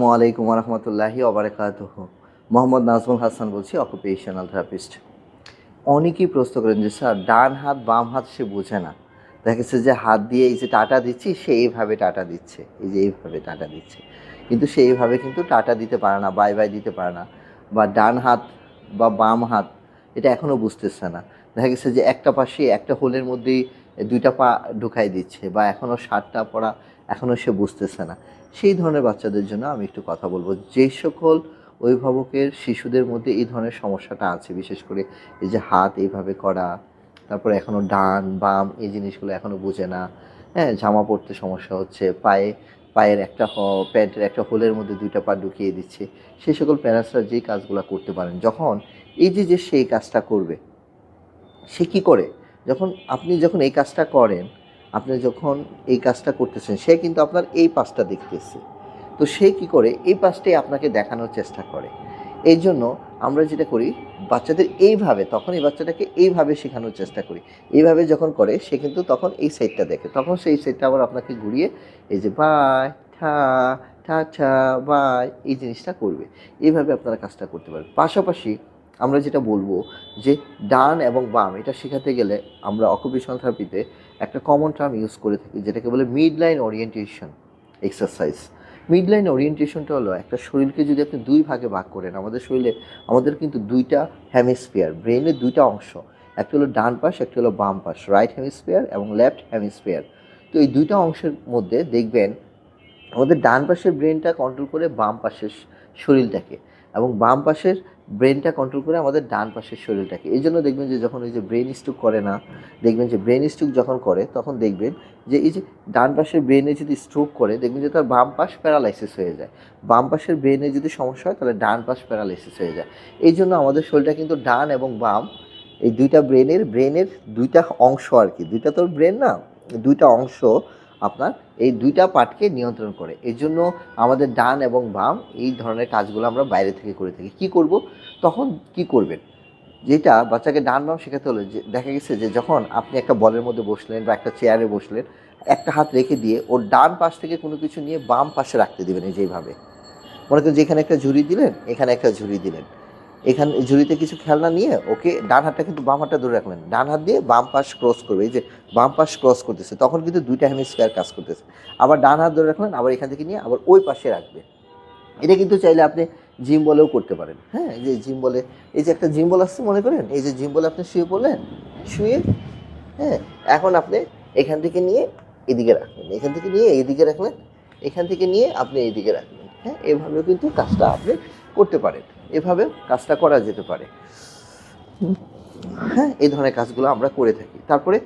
আসসালামু আলাইকুম রহমতুল্লাহি ওবরাকাতুহ মোহাম্মদ নাজমুল হাসান বলছি অকুপেশনাল থেরাপিস্ট অনেকেই প্রশ্ন করেন যে, স্যার, ডান হাত, বাম হাত সে বোঝে না। দেখা গেছে যে, হাত দিয়ে এই যে টাটা দিচ্ছি, সে এইভাবে টাটা দিচ্ছে। এই যে এইভাবে টাটা দিচ্ছে। কিন্তু সে এইভাবে কিন্তু টাটা দিতে পারে না, বাই বাই দিতে পারে না। বা ডান হাত বা বাম হাত, এটা এখনও বুঝতেছে না। দেখা গেছে যে, একটা পাশে একটা হোলের মধ্যেই দুইটা পা ঢুকাই দিচ্ছে বা এখনও শার্টটা পরা এখনও সে বুঝতেছে না। সেই ধরনের বাচ্চাদের জন্য আমি একটু কথা বলব। যে সকল অভিভাবকের শিশুদের মধ্যে এই ধরনের সমস্যাটা আছে, বিশেষ করে এই যে হাত এইভাবে করা, তারপরে এখনও ডান, বাম এই জিনিসগুলো এখনও বোঝে না। হ্যাঁ জামা পরতে সমস্যা হচ্ছে, পায়ে, পায়ের একটা প্যান্টের একটা হোলের মধ্যে দুইটা পা ঢুকিয়ে দিচ্ছে। সেই সকল প্যারেন্টসরা যেই কাজগুলো করতে পারেন, যখন এই যে যে সেই কাজটা করবে, সে কী করে? যখন আপনি যখন এই কাজটা করেন আপনি যখন এই কাজটা করতেছেন, সে কিন্তু আপনার এই পাশটা দেখতেছে। তো সে কি করে? এই পাশটাই আপনাকে দেখানোর চেষ্টা করে। এই জন্য আমরা যেটা করি, বাচ্চাদের এইভাবে, তখন এই বাচ্চাটাকে এইভাবে শেখানোর চেষ্টা করি। এইভাবে যখন করে, সে কিন্তু তখন এই সাইডটা দেখে। তখন সেই সাইডটা আবার আপনাকে ঘুরিয়ে, এই যে, বাই, ঠা ঠা ঠা, বাই, এই জিনিসটা করবে। এইভাবে আপনারা কাজটা করতে পারেন পাশাপাশি আমরা যেটা বলব যে ডান এবং বাম, এটা শেখাতে গেলে আমরা অকুপেশনাল থেরাপিতে একটা কমন টার্ম ইউজ করে থাকি, যেটাকে বলে mid line orientation exercise mid line ওরিয়েন্টেশনটা হলো একটা শরীরকে যদি আপনি দুই ভাগে ভাগ করেন, আমাদের শরীরে, আমাদের কিন্তু দুইটা হ্যামিস্ফিয়ার ব্রেনের দুইটা অংশ, একটা হলো ডান পাশ, একটা হলো বাম পাশ রাইট হেমিস্ফিয়ার এবং লেফট হেমিস্ফিয়ার তো এই দুইটা অংশের মধ্যে দেখবেন, আমাদের ডান পাশের ব্রেনটা কন্ট্রোল করে বাম পাশের শরীরটাকে এবং বাম পাশের ব্রেনটা কন্ট্রোল করে আমাদের ডান পাশের শরীরটাকে। এই জন্য দেখবেন যে যখন ওই যে ব্রেন স্ট্রোক করে না, দেখবেন যে ব্রেন স্ট্রোক যখন করে, তখন দেখবেন যে এই যে ডান পাশের ব্রেনে যদি স্ট্রোক করে, দেখবেন যে তার বাম পাশ প্যারালাইসিস হয়ে যায়। বাম পাশের ব্রেনে যদি সমস্যা হয়, তাহলে ডান পাশ প্যারালাইসিস হয়ে যায়। এই জন্য আমাদের শরীরটা কিন্তু ডান এবং বাম, এই দুইটা ব্রেনের ব্রেনের দুইটা অংশ আর কি। দুইটা তোর ব্রেন না, দুইটা অংশ আপনার এই দুইটা পার্টকে নিয়ন্ত্রণ করে। এই জন্য আমাদের ডান এবং বাম এই ধরনের কাজগুলো আমরা বাইরে থেকে করে থাকি। কি করব? তখন কি করবেন? যেটা বাচ্চাকে ডান বাম শেখাতে হলে যে, দেখা গেছে যে যখন আপনি একটা বলের মধ্যে বসলেন বা একটা চেয়ারে বসলেন, একটা হাত রেখে দিয়ে ওর ডান পাশ থেকে কোনো কিছু নিয়ে বাম পাশে রাখতে দেবেন যেইভাবে মনে করেন যেখানে একটা ঝুড়ি দিলেন, এখানে একটা ঝুড়ি দিলেন। এখানে ঝুড়িতে কিছু খেলনা নিয়ে ওকে ডান হাতটা কিন্তু বাম হাতটা ধরে রাখলেন। ডান হাত দিয়ে বাম পাশ ক্রস করবে। এই যে বাম পাশ ক্রস করতেছে, তখন কিন্তু দুইটা হেমিস্ফিয়ার কাজ করতেছে। আবার ডান হাত ধরে রাখলেন, আবার এখান থেকে নিয়ে আবার ওই পাশে রাখবে। এটা কিন্তু চাইলে আপনি জিম বলেও করতে পারেন। হ্যাঁ এই যে জিম বলে এই যে একটা জিম বল আসছে মনে করেন? এই যে জিম বলে আপনি শুয়ে পড়লেন, শুয়ে হ্যাঁ এখন আপনি এখান থেকে নিয়ে এদিকে রাখলেন। এখান থেকে নিয়ে এইদিকে রাখলেন, এখান থেকে নিয়ে আপনি এইদিকে রাখলেন। হ্যাঁ এভাবেও কিন্তু কাজটা আপনি করতে পারেন। এভাবে কাজটা করা যেতে পারে। হ্যাঁ এই ধরনের কাজগুলো আমরা করে থাকি। তারপরে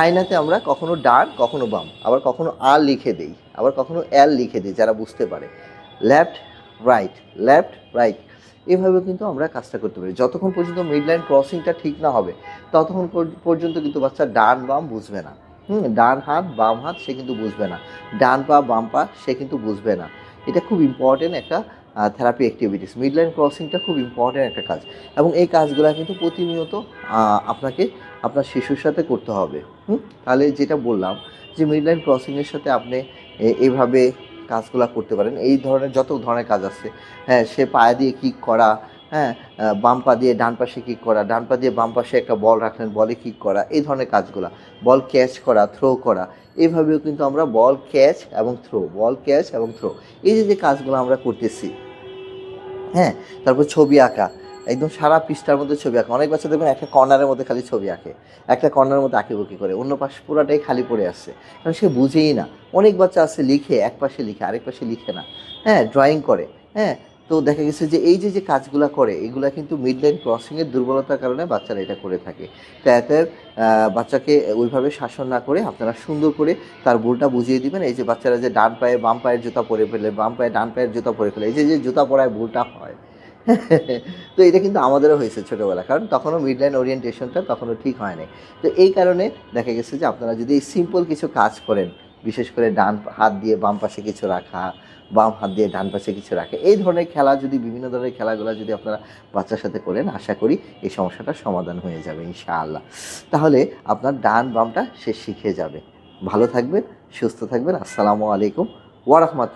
আয়নাতে আমরা কখনো ডান, কখনো বাম, আবার কখনো আর লিখে দেই, আবার কখনো এল লিখে দিই, যারা বুঝতে পারে। লেফট, রাইট লেফট, রাইট, এভাবে কিন্তু আমরা কাজটা করতে পারি। যতক্ষণ পর্যন্ত মিড লাইন ক্রসিংটা ঠিক না হবে, ততক্ষণ পর্যন্ত কিন্তু বাচ্চা ডান, বাম বুঝবে না। হুম, ডান হাত, বাম হাত সে কিন্তু বুঝবে না। ডান পা, বাম পা সে কিন্তু বুঝবে না। এটা খুব ইম্পর্টেন্ট একটা থেরাপি অ্যাক্টিভিটিস মিড লাইন ক্রসিংটা খুব ইম্পর্টেন্ট একটা কাজ। এবং এই কাজগুলো কিন্তু প্রতিনিয়ত আপনাকে আপনার শিশুর সাথে করতে হবে। হুম? তাহলে যেটা বললাম যে মিড লাইন ক্রসিংয়ের সাথে আপনি এইভাবে কাজগুলো করতে পারেন। এই ধরনের যত ধরনের কাজ আছে হ্যাঁ সে পায়ে দিয়ে কিক করা হ্যাঁ বাম পা দিয়ে ডান পাশে কিক করা, ডান পা দিয়ে বাম পাশে একটা বল রাখলেন বলে কিক করা, এই ধরনের কাজগুলো। বল ক্যাচ করা থ্রো করা এইভাবেও কিন্তু আমরা বল ক্যাচ এবং থ্রো বল ক্যাচ এবং থ্রো এই যে যে কাজগুলো আমরা করতেছি হ্যাঁ তারপর ছবি আঁকা। একদম সারা পৃষ্ঠার মধ্যে ছবি আঁকা। অনেক বাচ্চা দেখবেন একটা কর্নারের মধ্যে খালি ছবি আঁকে। একটা কর্নারের মধ্যে আঁকে বুকি করে। অন্য পাশ পুরাটাই খালি পড়ে আসছে। কারণ সে বুঝেই না। অনেক বাচ্চা আছে লিখে, এক পাশে লিখে, আরেক পাশে লিখে না। হ্যাঁ ড্রয়িং করে। হ্যাঁ তো দেখা গেছে যে এই যে যে কাজগুলো করে, এগুলা কিন্তু মিড লাইন ক্রসিংয়ের দুর্বলতার কারণে বাচ্চারা এটা করে থাকে। তো এতে বাচ্চাকে ওইভাবে শাসন না করে আপনারা সুন্দর করে তার ভুলটা বুঝিয়ে দিবেন। এই যে বাচ্চারা যে ডান পায়ে বাম পায়ের জুতা পরে ফেলে, বাম পায়ে ডান পায়ের জুতা পরে ফেলে, এই যে যে জুতা পরায় ভুলটা হয় তো এটা কিন্তু আমাদেরও হয়েছে ছোটোবেলা, কারণ তখনও মিড লাইন ওরিয়েন্টেশনটা তখনও ঠিক হয় নাই তো এই কারণে দেখা গেছে যে আপনারা যদি এই সিম্পল কিছু কাজ করেন, বিশেষ করে ডান হাত দিয়ে বাম পাশে কিছু রাখা, বাম হাত দিয়ে ডান পাশে কিছু রাখে, এই ধরনের খেলা যদি, বিভিন্ন ধরনের খেলাগুলো যদি আপনারা বাচ্চার সাথে করেন, আশা করি এই সমস্যাটার সমাধান হয়ে যাবে ইনশাআল্লাহ। তাহলে আপনার ডান বামটা সে শিখে যাবে। ভালো থাকবেন, সুস্থ থাকবেন, আসসালামু আলাইকুম ওয়ারহমাত